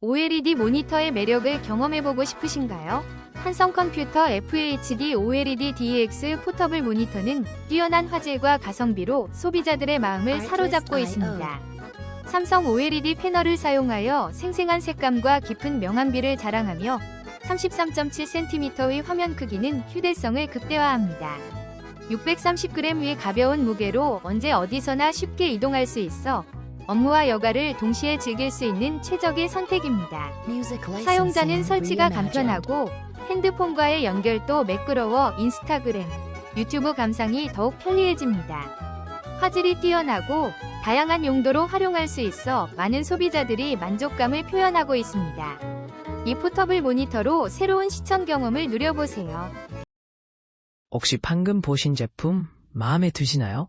OLED 모니터의 매력을 경험해보고 싶으신가요? 한성 컴퓨터 FHD OLED DX 포터블 모니터는 뛰어난 화질과 가성비로 소비자들의 마음을 사로잡고 있습니다. 삼성 OLED 패널을 사용하여 생생한 색감과 깊은 명암비를 자랑하며 33.7cm의 화면 크기는 휴대성을 극대화합니다. 630g 의 가벼운 무게로 언제 어디서나 쉽게 이동할 수 있어 업무와 여가를 동시에 즐길 수 있는 최적의 선택입니다. 사용자는 설치가 간편하고 핸드폰과의 연결도 매끄러워 인스타그램, 유튜브 감상이 더욱 편리해집니다. 화질이 뛰어나고 다양한 용도로 활용할 수 있어 많은 소비자들이 만족감을 표현하고 있습니다. 이 포터블 모니터로 새로운 시청 경험을 누려보세요. 혹시 방금 보신 제품 마음에 드시나요?